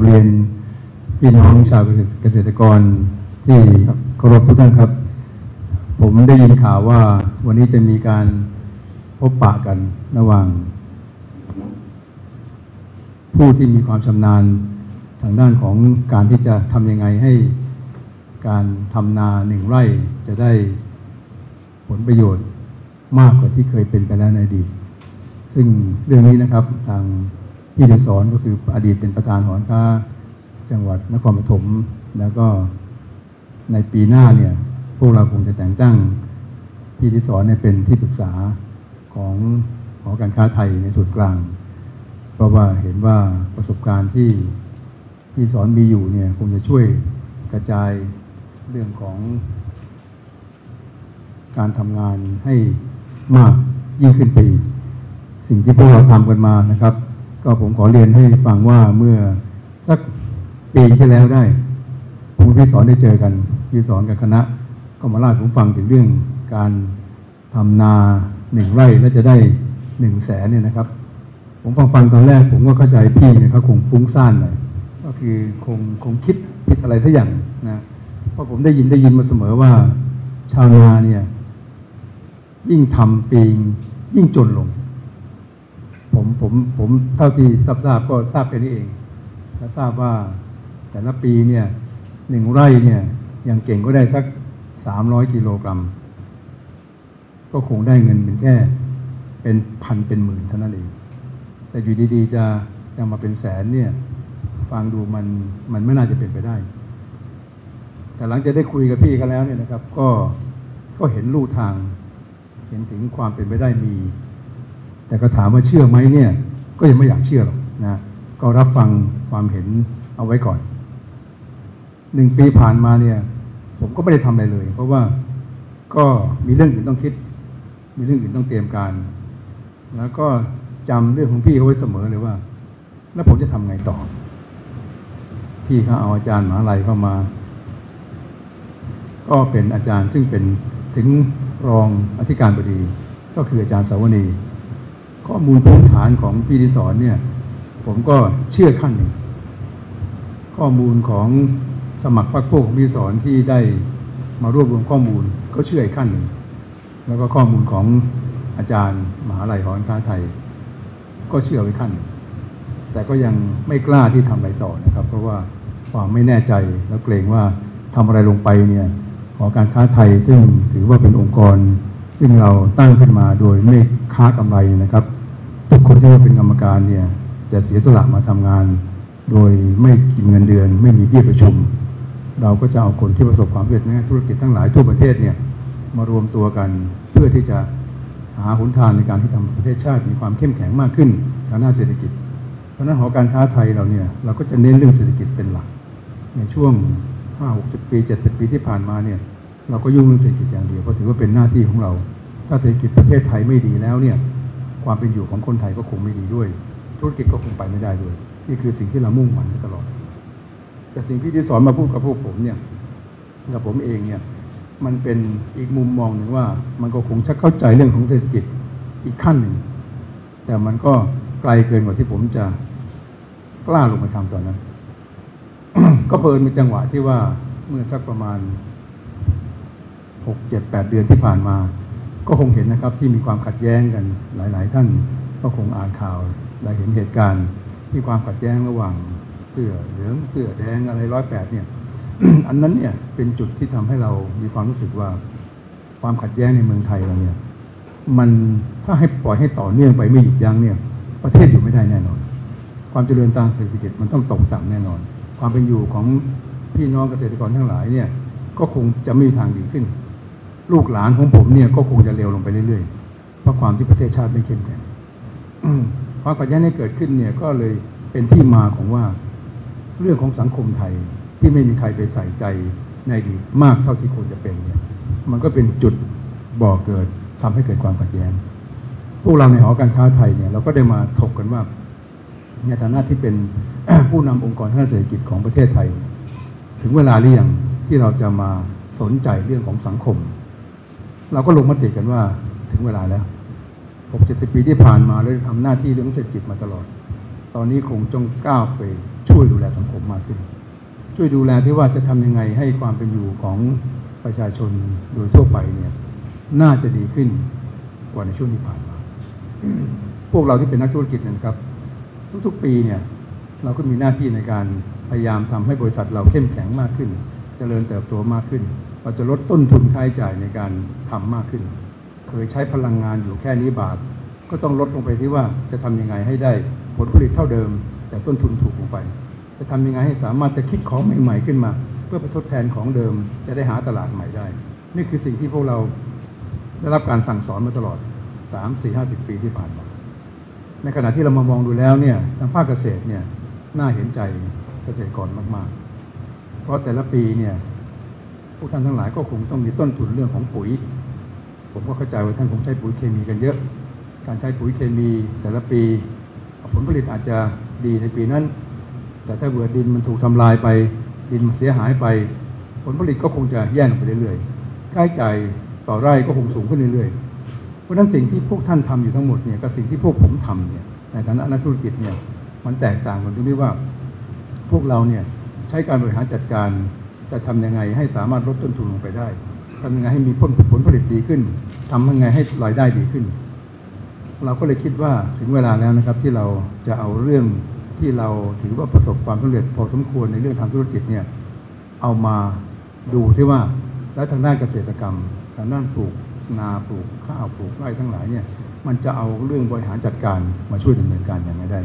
อกราบเรียนพี่น้องชาวเกษตรกรที่เคารพทุกท่านครับ ผมได้ยินข่าวว่าวันนี้จะมีการพบปะกันระหว่าง ผู้ที่มีความชำนาญทางด้านของการที่จะทำยังไงให้การทำนาหนึ่งไร่จะได้ผลประโยชน์มากกว่าที่เคยเป็นไปแล้วในอดีตซึ่งเรื่องนี้นะครับทาง พี่เดสอนก็คืออดีตเป็นประธานหอการค้าจังหวัดนครปฐมแล้วก็ในปีหน้าเนี่ยพวกเราคงจะแต่งตั้งพี่เดสอนเนี่ยเป็นที่ปรึกษาของหอการค้าไทยในส่วนกลาง เพราะว่าเห็นว่าประสบการณ์ที่ที่สอนมีอยู่เนี่ยคงจะช่วยกระจายเรื่องของ การทำงานให้มากยิ่งขึ้นไปอีกสิ่งที่พวกเราทำกันมานะครับ ก็ผมขอเรียนให้ฟังว่าเมื่อสักปีที่แล้วได้ผมพี่สอนได้เจอกันพี่สอนกับคณะ ก็มาเล่าให้ผมฟังถึงเรื่องการทำนาหนึ่งไร่แล้วจะได้หนึ่งแสนเนี่ยนะครับ ผมฟังฟังตอนแรก ผมก็เข้าใจพี่เนี่ยเขาคงฟุ้งซ่านหน่อยก็คือคงคงคิดผิดอะไรสักอย่างนะเพราะผมได้ยินได้ยินมาเสมอว่า ชาวนาเนี่ย ยิ่งทำปีงยิ่งจนลง ผมผมผมเท่าที่ทราบทราบก็ทราบแค่นี้เองและทราบว่าแต่ละปีเนี่ยหนึ่งไร่เนี่ยอย่างเก่งก็ได้สักสามร้อยกิโลกรัม ก็คงได้เงินเป็นแค่ เป็นพันเป็นหมื่นเท่านั้นเอง แต่อยู่ดีๆ จะจะมาเป็นแสนเนี่ยฟังดูมันมันไม่น่าจะเป็นไปได้ แต่หลังจากได้คุยกับพี่กันแล้วเนี่ยนะครับ ก็ก็เห็นลู่ทาง เห็นถึงความเป็นไปได้มี แต่ก็ถามว่าเชื่อไหมเนี่ย ก็ยังไม่อยากเชื่อหรอกนะก็รับฟังความเห็นเอาไว้ก่อนหนึ่งปีผ่านมาเนี่ย ผมก็ไม่ได้ทำอะไรเลย เพราะว่าก็มีเรื่องอื่นต้องคิด มีเรื่องอื่นต้องเตรียมการ แล้วก็จำเรื่องของพี่เขาไว้เสมอเลยว่า แล้วผมจะทำไงต่อพี่เขาเอาอาจารย์มหาลัยเข้ามา ก็เป็นอาจารย์ซึ่งเป็นถึงรองอธิการบดี ก็คืออาจารย์สาวนี ข้อมูลพื้นฐานของพี่ที่สอนเนี่ย ผมก็เชื่อขั้นหนึ่ง ข้อมูลของสมัครพรรคพวกของพี่สอนที่ได้มารวบรวมข้อมูลก็เชื่ออีกขั้นหนึ่ง แล้วก็ข้อมูลของอาจารย์มหาลัยหอการค้าไทย ก็เชื่อไว้ขั้นหนึ่งแต่ก็ยังไม่กล้าที่ทำอะไรต่อนะครับ เพราะว่าความไม่แน่ใจแล้วเกรงว่าทำอะไรลงไปเนี่ยหอการค้าไทยซึ่งถือว่าเป็นองค์กร ซึ่งเราตั้งขึ้นมาโดยไม่ค้ากำไรนะครับ คนที่มาเป็นกรรมการเนี่ยจะเสียสละมาทำงาน โดยไม่กินเงินเดือน ไม่มีเบี้ยประชุม เราก็จะเอาคนที่ประสบความสำเร็จในธุรกิจทั้งหลายทั่วประเทศเนี่ยมารวมตัวกันเพื่อที่จะหาหนทางในการที่ทำประเทศชาติมีความเข้มแข็งมากขึ้นทางด้านเศรษฐกิจ เพราะฉะนั้นหอการค้าไทยเราเนี่ยเราก็จะเน้นเรื่องเศรษฐกิจเป็นหลัก ในช่วง 5 60ปี 70 ปีที่ผ่านมาเนี่ยเราก็ยุ่งเรื่องเศรษฐกิจอย่างเดียวเพราะถือว่าเป็นหน้าที่ของเรา ถ้าเศรษฐกิจประเทศไทยไม่ดีแล้วเนี่ย ความเป็นอยู่ของคนไทยก็คงไม่ดีด้วย ธุรกิจก็คงไปไม่ได้ด้วย นี่คือสิ่งที่เรามุ่งมั่นมาตลอด แต่สิ่งที่ที่สอนมาพูดกับพวกผมเนี่ยกับผมเองเนี่ย มันเป็นอีกมุมมองหนึ่งว่า มันก็คงชักเข้าใจเรื่องของเศรษฐกิจอีกขั้นหนึ่ง แต่มันก็ไกลเกินกว่าที่ผมจะกล้าลงไปทำตอนนั้น ก็เพิ่นมีจังหวะที่ว่าเมื่อสักประมาณหกเจ็ดแปดเดือนที่ผ่านมา ก็คงเห็นนะครับที่มีความขัดแย้งกันหลาย ๆ ท่านก็คงอ่านข่าวได้เห็นเหตุการณ์ที่ความขัดแย้งระหว่างเสื้อเหลืองเสื้อแดงอะไรร้อยแปดเนี่ย อันนั้นเนี่ยเป็นจุดที่ทำให้เรามีความรู้สึกว่า ความขัดแย้งในเมืองไทยเราเนี่ย มันถ้าให้ปล่อยให้ต่อเนื่องไปไม่หยุดยั้งเนี่ย ประเทศอยู่ไม่ได้แน่นอน ความเจริญทางเศรษฐกิจมันต้องตกต่ำแน่นอน ความเป็นอยู่ของพี่น้องเกษตรกรทั้งหลายเนี่ย ก็คงจะไม่มีทางดีขึ้น ลูกหลานของผมเนี่ยก็คงจะเลวลงไปเรื่อยๆเพราะความที่ประเทศชาติไม่เข้มแข็งความขัดแย้งที่เกิดขึ้นเนี่ยก็เลยเป็นที่มาของว่า เรื่องของสังคมไทยที่ไม่มีใครไปใส่ใจในดีมากเท่าที่ควรจะเป็นเนี่ย มันก็เป็นจุดบ่อเกิดทำให้เกิดความขัดแย้ง พวกเราในหอการค้าไทยเนี่ยเราก็ได้มาถกกันว่าในฐานะที่เป็นผู้นำองค์กรทางเศรษฐกิจของประเทศไทย ถึงเวลาหรือยังที่เราจะมาสนใจเรื่องของสังคม เราก็ลงมติกันว่าถึงเวลาแล้วหกเจ็ดสิบปีที่ผ่านมาเราทำหน้าที่เรื่องเศรษฐกิจมาตลอด ตอนนี้คงจงก้าวไปช่วยดูแลสังคมมากขึ้น ช่วยดูแลที่ว่าจะทำยังไงให้ความเป็นอยู่ของประชาชนโดยทั่วไปเนี่ยน่าจะดีขึ้นกว่าในช่วงที่ผ่านมา พวกเราที่เป็นนักธุรกิจนะครับ ทุกๆปีเนี่ยเราก็มีหน้าที่ในการพยายามทำให้บริษัทเราเข้มแข็งมากขึ้นเจริญเติบโตมากขึ้น เราจะลดต้นทุนค่าใช้จ่ายในการทำมากขึ้น เคยใช้พลังงานอยู่แค่นี้บาท ก็ต้องลดลงไปที่ว่าจะทำยังไงให้ได้ผลผลิตเท่าเดิม แต่ต้นทุนถูกลงไป จะทำยังไงให้สามารถจะคิดของใหม่ ๆ ขึ้นมา เพื่อไปทดแทนของเดิม จะได้หาตลาดใหม่ได้ นี่คือสิ่งที่พวกเราได้รับการสั่งสอนมาตลอด 3 4 50 ปีที่ผ่านมา ในขณะที่เรามามองดูแล้วเนี่ยทางภาคเกษตรเนี่ยน่าเห็นใจเกษตรกรมากๆ เพราะแต่ละปีเนี่ย พวกท่านทั้งหลายก็คงต้องมีต้นทุนเรื่องของปุ๋ย ผมก็เข้าใจว่าท่านคงใช้ปุ๋ยเคมีกันเยอะ การใช้ปุ๋ยเคมีแต่ละปี ผลผลิตอาจจะดีในปีนั้น แต่ถ้าเบื่อดินมันถูกทำลายไป ดินมันเสียหายไป ผลผลิตก็คงจะแย่ลงไปเรื่อยๆค่าใช้จ่ายต่อไร่ก็คงสูงขึ้นเรื่อยๆ เพราะฉะนั้นสิ่งที่พวกท่านทำอยู่ทั้งหมดเนี่ยกับสิ่งที่พวกผมทำเนี่ยในฐานะนักธุรกิจเนี่ยมันแตกต่างกันตรงที่ว่า พวกเราเนี่ยใช้การบริหารจัดการ จะทำยังไงให้สามารถลดต้นทุนลงไปได้ทำยังไงให้มีผลผลผลิตดีขึ้นทำยังไงให้รายได้ดีขึ้น เราก็เลยคิดว่าถึงเวลาแล้วนะครับ ที่เราจะเอาเรื่องที่เราถือว่าประสบความสำเร็จพอสมควรในเรื่องทางธุรกิจเนี่ยเอามาดูที่ว่า แล้วทางด้านเกษตรกรรมทางด้านปลูกนาปลูกข้าวปลูกไร่ทั้งหลายเนี่ยมันจะเอาเรื่องบริหารจัดการมาช่วยดำเนินการอย่างไรได้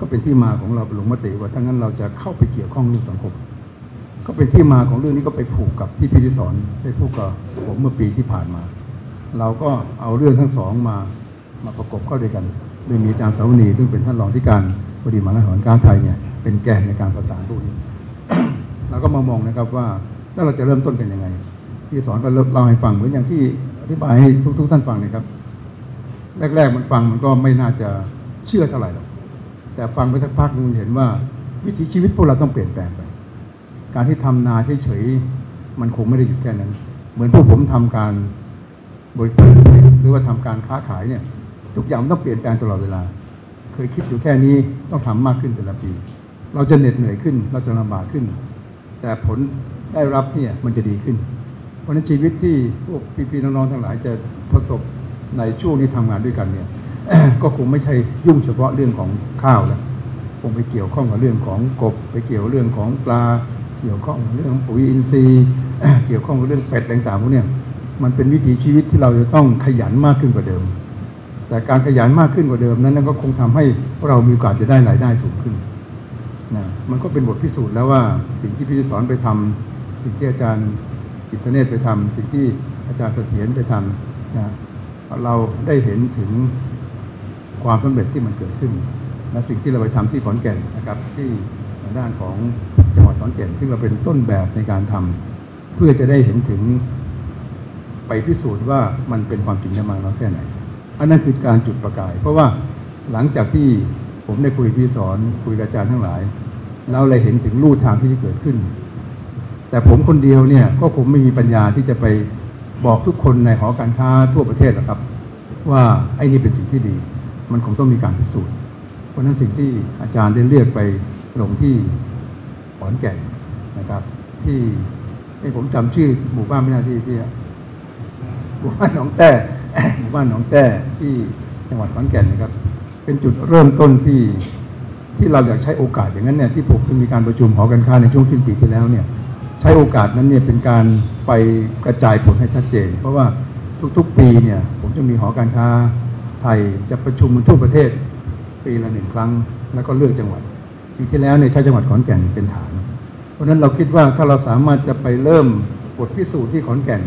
ก็เป็นที่มาของเราลงมติว่าถ้างั้นเราจะเข้าไปเกี่ยวข้องเรื่องสังคม ก็เป็นที่มาของเรื่องนี้ก็ไปผูกกับที่พี่ดิสอนได้พูดกับผมเมื่อปีที่ผ่านมา เราก็เอาเรื่องทั้งสองมามาประกบเข้าด้วยกันโดยมีอาจารย์สาวนีซึ่งเป็นท่านรองที่การบดีมหาวิทยาลัยการไทยเนี่ยเป็นแกนในการประสานพวกนี้เราก็มามองนะครับว่าแล้วเราจะเริ่มต้นกันยังไงที่สอนก็เล่าให้ฟังเหมือนอย่างที่อธิบายให้ทุก ๆ ท่านฟังนะครับ แรก ๆ มันฟังมันก็ไม่น่าจะเชื่อเท่าไหร่หรอกแต่ฟังไปสักพักมันเห็นว่าวิถีชีวิตพวกเราต้องเปลี่ยนแปลงไป การที่ทำนาเฉยๆมันคงไม่ได้หยุดแค่นั้น เหมือนพวกผมทำการบริการหรือว่าทำการค้าขายเนี่ย ทุกอย่างต้องเปลี่ยนแปลงตลอดเวลา เคยคิดอยู่แค่นี้ต้องทำมากขึ้นแต่ละปี เราจะเหน็ดเหนื่อยขึ้น เราจะลำบากขึ้น แต่ผลได้รับเนี่ยมันจะดีขึ้น เพราะนั้นชีวิตที่พวกพี่ๆน้องๆทั้งหลายจะประสบในช่วงที่ทำงานด้วยกันเนี่ยก็คงไม่ใช่ยุ่งเฉพาะเรื่องของข้าวแล้วคงไปเกี่ยวข้องกับเรื่องของกบ ไปเกี่ยวเรื่องของปลา เกี่ยวข้องเรื่องปุ๋ยอินทรีย์ เกี่ยวข้องกับเรื่องเป็ดต่างๆพวกนี้มันเป็นวิถีชีวิตที่เราจะต้องขยันมากขึ้นกว่าเดิม แต่การขยันมากขึ้นกว่าเดิมนั้นก็คงทำให้เรามีโอกาสจะได้รายได้สูงขึ้นนะมันก็เป็นบทพิสูจน์แล้วว่าสิ่งที่พี่สอนไปทำสิ่งที่อาจารย์กิตเนตไปทำสิ่งที่อาจารย์เสถียรไปทำนะเราได้เห็นถึงความสำเร็จที่มันเกิดขึ้นและสิ่งที่เราไปทำที่ขอนแก่นนะครับที่างด้านของจังหวัดขอนแก่นซึ่งเราเป็นต้นแบบในการทำเพื่อจะได้เห็นถึงไปพิสูจน์ว่ามันเป็นความจริงได้มากน้อยแค่ไหน อันนั้นคือการจุดประกาย เพราะว่าหลังจากที่ผมได้คุยพี่สอนคุยกับอาจารย์ทั้งหลาย เราเลยเห็นถึงลู่ทางที่จะเกิดขึ้น แต่ผมคนเดียวเนี่ยก็คงไม่มีปัญญาที่จะไปบอกทุกคนในหอการค้าทั่วประเทศหรอกครับ ว่าไอ้นี่เป็นสิ่งที่ดี มันคงต้องมีการพิสูจน์ เพราะฉะนั้นสิ่งที่อาจารย์ได้เรียกไป ลงที่ขอนแก่นนะครับ ที่ให้ผมจำชื่อหมู่บ้านไม่ได้ที่ที่หมู่บ้านหนองแต้หมู่บ้านหนองแต้ที่จังหวัดขอนแก่นนะครับ เป็นจุดเริ่มต้นที่ที่เราอยากใช้โอกาสอย่างนั้นเนี่ยที่ผมมีการประชุมหอการค้าในช่วงสิ้นปีที่แล้วเนี่ย ใช้โอกาสนั้นเนี่ยเป็นการไปกระจายผลให้ชัดเจน เพราะว่าทุกๆปีเนี่ย ผมจะมีหอการค้าไทยจะประชุมทั่วประเทศ ปีละหนึ่งครั้ง แล้วก็เลือกจังหวัด ปีที่แล้วเนี่ยใช้จังหวัดขอนแก่นเป็นฐาน เพราะฉะนั้นเราคิดว่าถ้าเราสามารถจะไปเริ่มบทพิสูจน์ที่ขอนแก่น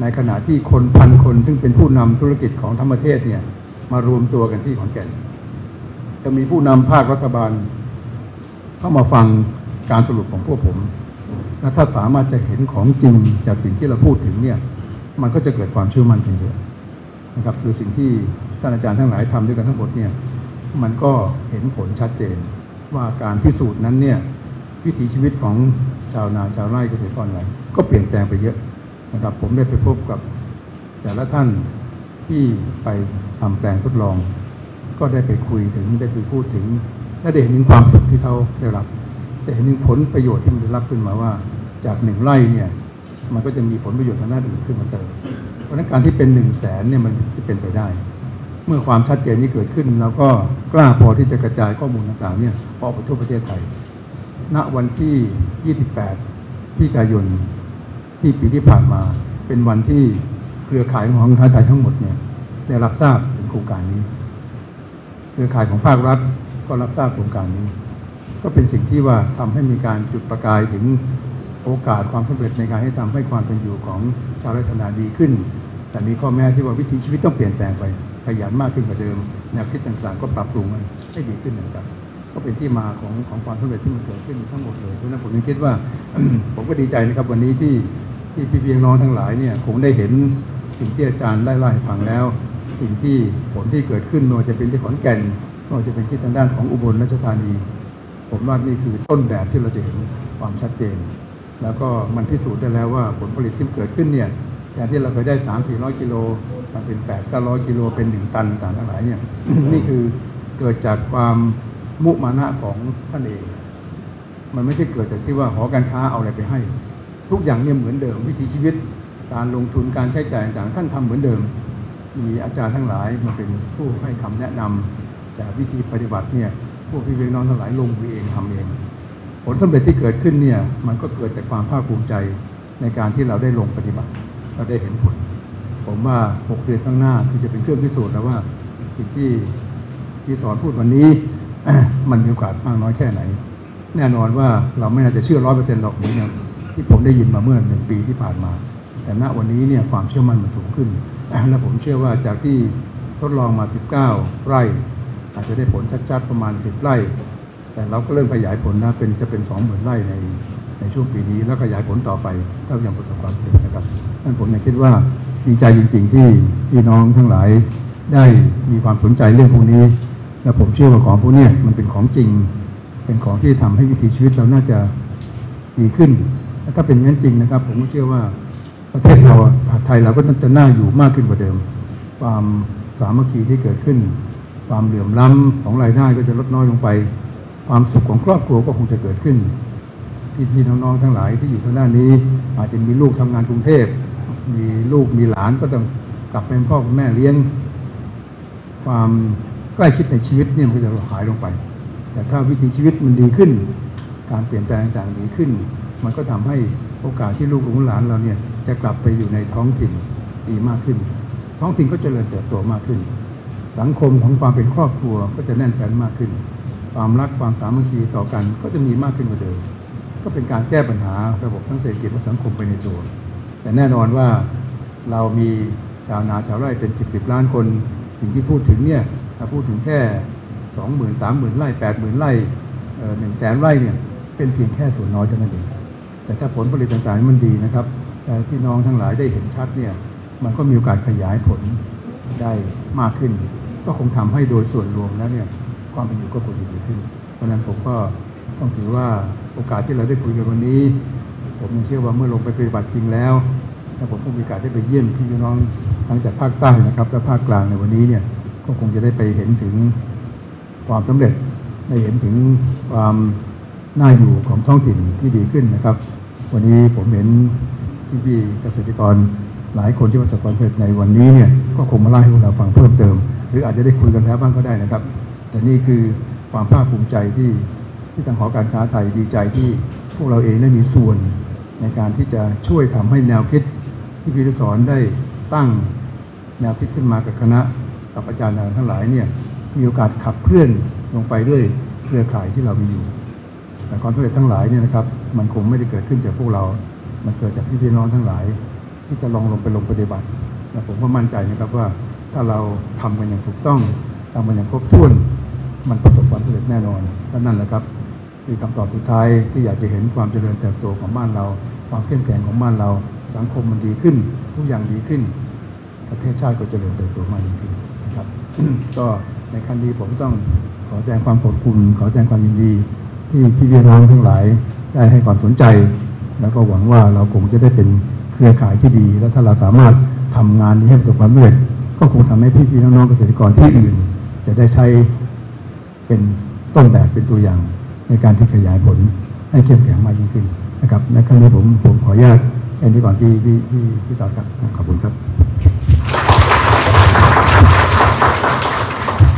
ในขณะที่คนพันคนซึ่งเป็นผู้นำธุรกิจของธรรมประเทศเนี่ยมารวมตัวกันที่ขอนแก่น จะมีผู้นำภาครัฐบาล เข้ามาฟังการสรุปของพวกผมและถ้าสามารถจะเห็นของจริงจากสิ่งที่เราพูดถึงเนี่ย มันก็จะเกิดความเชื่อมั่นกันเยอะนะครับคือสิ่งที่ท่านอาจารย์ทั้งหลายทำด้วยกันทั้งหมดเนี่ย มันก็เห็นผลชัดเจน ว่าการพิสูจน์นั้นเนี่ยวิถีชีวิตของชาวนาชาวไร่เกษตรกรอะไรก็เปลี่ยนแปลงไปเยอะนะครับ ผมได้ไปพบกับ แต่ละท่านที่ไปทำแปลงทดลอง ก็ได้ไปคุยถึงได้ไปพูดถึงและได้เห็นถึงความสุขที่เขาได้รับได้เห็นถึงผลประโยชน์ที่มันได้รับขึ้นมาว่า จากหนึ่งไร่เนี่ย มันก็จะมีผลประโยชน์ทางด้านอื่นขึ้นมาเติมเพราะฉะนั้นการที่เป็นหนึ่งแสนเนี่ยมันจะเป็นไปได้ เมื่อความชัดเจนนี้เกิดขึ้นเราก็กล้าพอที่จะกระจายข้อมูลต่างๆเนี่ยออกไปทั่วประเทศไทย ณวันที่ 28พฤศจิกายนที่ปีที่ผ่านมาเป็นวันที่เครือข่ายของค้าไทยทั้งหมดเนี่ยได้รับทราบถึงโครงการนี้ เครือข่ายของภาครัฐก็รับทราบโครงการนี้ ก็เป็นสิ่งที่ว่าทำให้มีการจุดประกายถึงโอกาสความสำเร็จในการให้ทำให้ความเป็นอยู่ของชาวไร่ชาวนาดีขึ้น แต่มีข้อแม้ที่ว่าวิถีชีวิตต้องเปลี่ยนแปลงไป ขยันมากขึ้นกว่าเดิมแนวคิดต่างๆ ก็ปรับปรุงให้ดีขึ้นนะครับก็เป็นที่มาของของความสำเร็จที่มันเกิดขึ้นทั้งหมดเลยเพราะนั้นผมยังคิดว่า ผมก็ดีใจนะครับวันนี้ที่ที่พี่เพียงน้องทั้งหลายเนี่ยคงได้เห็นสิ่งที่อาจารย์ได้เล่าให้ฟังแล้ว สิ่งที่ผลที่เกิดขึ้นไม่ว่าจะเป็นที่ขอนแก่นไม่ว่าจะเป็นที่ทางด้านของอุบลราชธานี ผมว่านี่คือต้นแบบที่เราจะเห็นความชัดเจน แล้วก็มันพิสูจน์ได้แล้วว่าผลผลิตที่เกิดขึ้นเนี่ยแทนที่เราเคยได้สามสี่ร้อยกิโล มันเป็นแปดเก้าร้อยกิโลเป็นหนึ่งตันต่างทั้งหลายเนี่ย นี่คือเกิดจากความมุมานะของท่านเอง มันไม่ใช่เกิดจากที่ว่าหอการค้าเอาอะไรไปให้ ทุกอย่างเนี่ยเหมือนเดิม วิถีชีวิต การลงทุนการใช้จ่ายต่างท่านทำเหมือนเดิม มีอาจารย์ทั้งหลายมาเป็นผู้ให้คำแนะนำแต่วิธีปฏิบัติเนี่ยพวกพี่เลี้ยงน้องทั้งหลายลงมือเองทำเอง ผลสำเร็จที่เกิดขึ้นเนี่ย มันก็เกิดจากความภาคภูมิใจในการที่เราได้ลงปฏิบัติเราได้เห็นผล ผมว่าหกเดือนข้างหน้าที่จะเป็นเครื่องพิสูจน์แล้วว่าสิ่งที่ที่สอนพูดวันนี้ มันมีโอกาสมากน้อยแค่ไหน แน่นอนว่าเราไม่น่าจะเชื่อร้อยเปอร์เซ็นต์หรอกเหมือนอย่างที่ผมได้ยินมาเมื่อหนึ่งปีที่ผ่านมา แต่ณวันนี้เนี่ยความเชื่อมั่นมันสูงขึ้น และผมเชื่อว่าจากที่ทดลองมา 19 ไร่ อาจจะได้ผลชัดๆประมาณ 10 ไร่ แต่เราก็เริ่มขยายผลนะเป็นจะเป็น 20,000 ไร่ในในช่วงปีนี้แล้วขยายผลต่อไปถ้ายังประสบความสำเร็จนะครับนั่นผมยังคิดว่า ดีใจจริง ๆ ที่พี่น้องทั้งหลายได้มีความสนใจเรื่องพวกนี้ และผมเชื่อว่าของพวกนี้มันเป็นของจริง เป็นของที่ทำให้วิถีชีวิตเราน่าจะดีขึ้นและถ้าเป็นอย่างนั้นจริงนะครับ ผมก็เชื่อว่าประเทศเราไทยเราก็จะน่าอยู่มากขึ้นกว่าเดิม ความสามัคคีที่เกิดขึ้น ความเหลื่อมล้ำของรายได้ก็จะลดน้อยลงไป ความสุขของครอบครัวก็คงจะเกิดขึ้นพี่ๆน้องๆทั้งหลายที่อยู่ทางด้านนี้ อาจจะมีลูกทำงานกรุงเทพ มีลูกมีหลานก็ต้องกลับเป็นพ่อเป็นแม่เลี้ยง ความใกล้ชิดในชีวิตเนี่ยมันก็จะหายลงไป แต่ถ้าวิถีชีวิตมันดีขึ้น การเปลี่ยนแปลงต่างๆดีขึ้น มันก็ทำให้โอกาสที่ลูกหลานเราเนี่ยจะกลับไปอยู่ในท้องถิ่นดีมากขึ้น ท้องถิ่นก็จเจริญเติบโตมากขึ้น สังคมของความเป็นครอบครัวก็จะแน่นแฟ้นมากขึ้น ความรักความสามัคคีต่อกันก็จะมีมากขึ้นกว่าเดิมก็เป็นการแก้ปัญหาระบบทั้งเศรษฐกิจและสังคมไปในตัว แต่แน่นอนว่าเรามีชาวนาชาวไร่เป็นสิบสิบล้านคนสิ่งที่พูดถึงเนี่ยถ้าพูดถึงแค่สองหมื่นสามหมื่นไร่แปดหมื่นไร่หนึ่งแสนไร่เนี่ยเป็นเพียงแค่ส่วนน้อยเท่านั้นเองแต่ถ้าผลผลิตต่างๆมันดีนะครับที่น้องทั้งหลายได้เห็นชัดเนี่ยมันก็มีโอกาสขยายผลได้มากขึ้น ก็คงทำให้โดยส่วนรวมแล้วเนี่ยความเป็นอยู่ก็คงดีขึ้น เพราะนั้นผมก็ต้องถือว่าโอกาสที่เราได้คุยกันวันนี้ ผมเชื่อว่าเมื่อลงไปปฏิบัติจริงแล้วและผมก็มีโอกาสได้ไปเยี่ยมพี่น้องทั้งจากภาคใต้นะครับ และภาคกลางในวันนี้เนี่ยก็คงจะได้ไปเห็นถึงความสำเร็จได้เห็นถึงความน่าอยู่ของท้องถิ่นที่ดีขึ้นนะครับ วันนี้ผมเห็นพี่ๆเกษตรกรหลายคนที่ประสบความสำเร็จในวันนี้เนี่ยก็คงมาเล่าให้พวกเราฟังเพิ่มเติม หรืออาจจะได้คุยกันแล้วบ้างก็ได้นะครับ แต่นี่คือความภาคภูมิใจที่ที่ทางหอการค้าไทยดีใจที่พวกเราเองได้มีส่วน ในการที่จะช่วยทำให้แนวคิดที่พิธีสอนได้ตั้งแนวคิดขึ้นมากับคณะกับอาจารย์ทั้งหลายเนี่ยมีโอกาสขับเคลื่อนลงไปด้วยเครือข่ายที่เรามีอยู่ แต่ความสำเร็จทั้งหลายเนี่ยนะครับ มันคงไม่ได้เกิดขึ้นจากพวกเรา มันเกิดจากพี่พี่น้องทั้งหลาย ที่จะลองลงไปลงปฏิบัติและผมก็มั่นใจนะครับว่าถ้าเราทำกันอย่างถูกต้องทำกันอย่างครบถ้วน มันประสบความสำเร็จแน่นอนและนั่นแหละครับ คือคำตอบสุดท้ายที่อยากจะเห็นความเจริญเติบโตของบ้านเรา ความเข้มแข็งของบ้านเรา สังคมมันดีขึ้น ทุกอย่างดีขึ้น ประเทศชาติก็เจริญเติบโตมากยิ่งขึ้นนะครับ ก็ในขั้นนี้ผมต้องขอแสดงความขอบคุณ ขอแสดงความยินดี ที่พี่พี่น้องทั้งหลายได้ให้ความสนใจ แล้วก็หวังว่าเราคงจะได้เป็นเครือข่ายที่ดี และถ้าเราสามารถทำงานนี้ให้ประสบความสำเร็จก็คงทำให้พี่พี่น้องๆเกษตรกรที่อื่น จะได้ใช้เป็นต้นแบบเป็นตัวอย่าง ในการที่ขยายผลให้เข้มแข็งมากยิ่งขึ้นนะครับในครั้งนี้ผมผมขออนุญาตแค่นี้ก่อนที่ที่ที่ที่ต่อครับขอบคุณครับ